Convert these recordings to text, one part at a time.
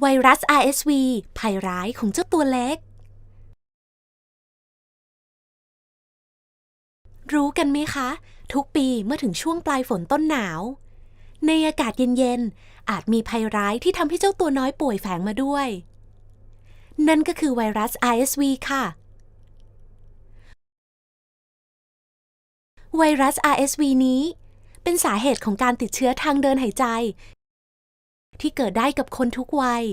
ไวรัส RSV ภัยร้ายของเจ้าตัวเล็ก รู้กันไหมคะ ทุกปีเมื่อถึงช่วงปลายฝนต้นหนาว ในอากาศเย็นๆ อาจมีภัยร้ายที่ทำให้เจ้าตัวน้อยป่วยแฝงมาด้วย นั่นก็คือไวรัส RSV ค่ะ ไวรัส RSV นี้เป็นสาเหตุของการติดเชื้อทางเดินหายใจ ที่เกิดได้กับคนทุกวัย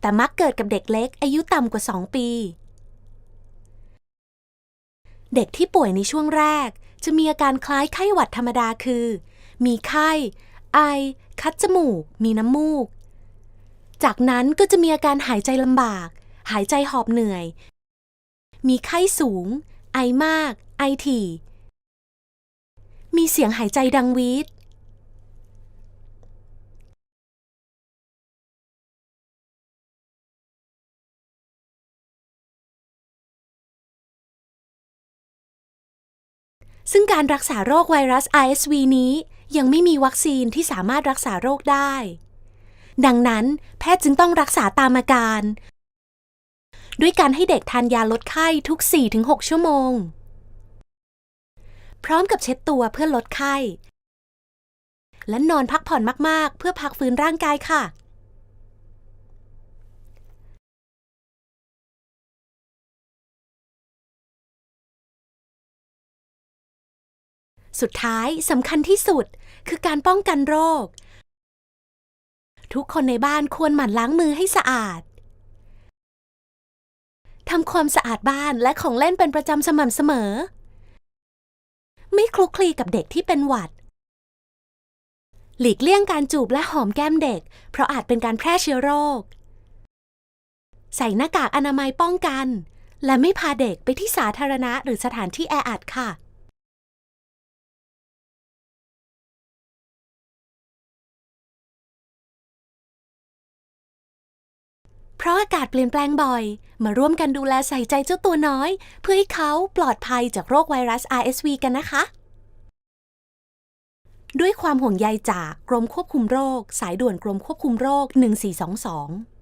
แต่มักเกิดกับเด็กเล็กอายุต่ำกว่า 2 ปี เด็กที่ป่วยในช่วงแรก จะมีอาการคล้ายไข้หวัดธรรมดาคือ มีไข้ ไอ คัดจมูก มีน้ำมูก จากนั้นก็จะมีอาการหายใจลำบาก หายใจหอบเหนื่อย มีไข้สูง ไอมาก ไอถี่ มีเสียงหายใจดังวีด ซึ่งการรักษาโรคไวรัส RSV นี้ยังไม่มีวัคซีนที่สามารถรักษาโรคได้ ดังนั้นแพทย์จึงต้องรักษาตามอาการ ด้วยการให้เด็กทานยาลดไข้ทุก 4-6 ชั่วโมง พร้อมกับเช็ดตัวเพื่อลดไข้ และนอนพักผ่อนมากๆ เพื่อพักฟื้นร่างกายค่ะ สุดท้ายสำคัญที่สุด คือการป้องกันโรค ทุกคนในบ้านควรหมั่นล้างมือให้สะอาดทำความสะอาดบ้านและของเล่นเป็นประจำสม่ำเสมอ ไม่คลุกคลีกับเด็กที่เป็นหวัด หลีกเลี่ยงการจูบและหอมแก้มเด็ก เพราะอาจเป็นการแพร่เชื้อโรค ใส่หน้ากากอนามัยป้องกัน และไม่พาเด็กไปที่สาธารณะหรือสถานที่แออัดค่ะ เพราะอากาศเปลี่ยนแปลงบ่อย มาร่วมกันดูแลใส่ใจเจ้าตัวน้อย เพื่อให้เขาปลอดภัยจากโรคไวรัส RSV กันนะคะ ด้วยความห่วงใยจากกรมควบคุมโรค สายด่วนกรมควบคุมโรค 1422